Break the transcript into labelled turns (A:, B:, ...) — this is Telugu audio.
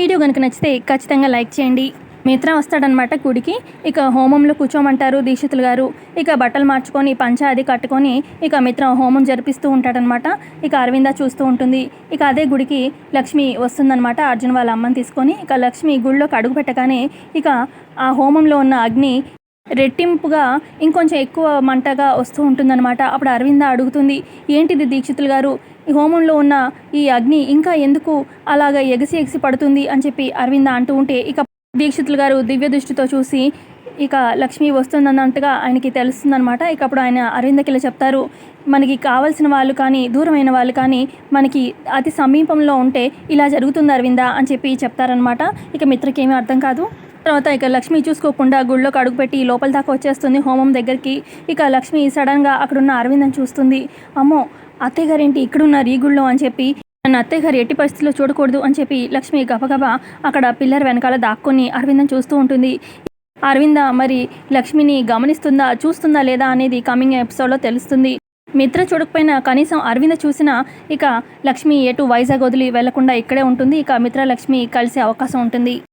A: వీడియో కనుక నచ్చితే ఖచ్చితంగా లైక్ చేయండి. మిత్ర వస్తాడనమాట గుడికి. ఇక హోమంలో కూర్చోమంటారు దీక్షితులు గారు. ఇక బట్టలు మార్చుకొని పంచ అది కట్టుకొని ఇక మిత్ర హోమం జరిపిస్తూ ఉంటాడనమాట ఇక అరవింద చూస్తూ ఉంటుంది. ఇక అదే గుడికి లక్ష్మి వస్తుందనమాట అర్జున్ వాళ్ళ అమ్మని తీసుకొని ఇక లక్ష్మి గుడిలోకి అడుగు పెట్టగానే ఇక ఆ హోమంలో ఉన్న అగ్ని రెట్టింపుగా ఇంకొంచెం ఎక్కువ మంటగా వస్తూ ఉంటుందన్నమాట. అప్పుడు అరవింద అడుగుతుంది ఏంటిది దీక్షితులు గారు? హోమంలో ఉన్న ఈ అగ్ని ఇంకా ఎందుకు అలాగ ఎగసి ఎగసి పడుతుంది అని చెప్పి అరవింద అంటూ ఉంటే ఇక దీక్షితులు గారు దివ్య దృష్టితో చూసి ఇక లక్ష్మి వస్తుందన్నట్టుగా ఆయనకి తెలుస్తుందనమాట ఇక అప్పుడు ఆయన అరవిందకిలా చెప్తారు మనకి కావాల్సిన వాళ్ళు కానీ దూరమైన వాళ్ళు కానీ మనకి అతి సమీపంలో ఉంటే ఇలా జరుగుతుంది అరవింద అని చెప్పి చెప్తారనమాట ఇక మిత్రకి ఏమీ అర్థం కాదు. తర్వాత ఇక లక్ష్మి చూసుకోకుండా గుళ్ళోకి అడుగుపెట్టి లోపల దాకా వచ్చేస్తుంది హోమం దగ్గరికి. ఇక లక్ష్మి సడన్గా అక్కడున్న అరవిందని చూస్తుంది. అమ్మో అత్తయ్య గారేంటి ఇక్కడున్నారు ఈ గుళ్ళో అని చెప్పి నన్ను అత్తయ్య గారు ఎట్టి పరిస్థితుల్లో చూడకూడదు అని చెప్పి లక్ష్మి గబగబా అక్కడ పిల్లర్ వెనకాల దాక్కొని అరవిందం చూస్తూ ఉంటుంది. అరవింద మరి లక్ష్మిని గమనిస్తుందా చూస్తుందా లేదా అనేది కమింగ్ ఎపిసోడ్లో తెలుస్తుంది. మిత్ర చూడకపోయినా కనీసం అరవింద చూసినా ఇక లక్ష్మి ఎటు వైజాగ్ వదిలి వెళ్ళకుండా ఇక్కడే ఉంటుంది. ఇక మిత్ర లక్ష్మి కలిసే అవకాశం ఉంటుంది.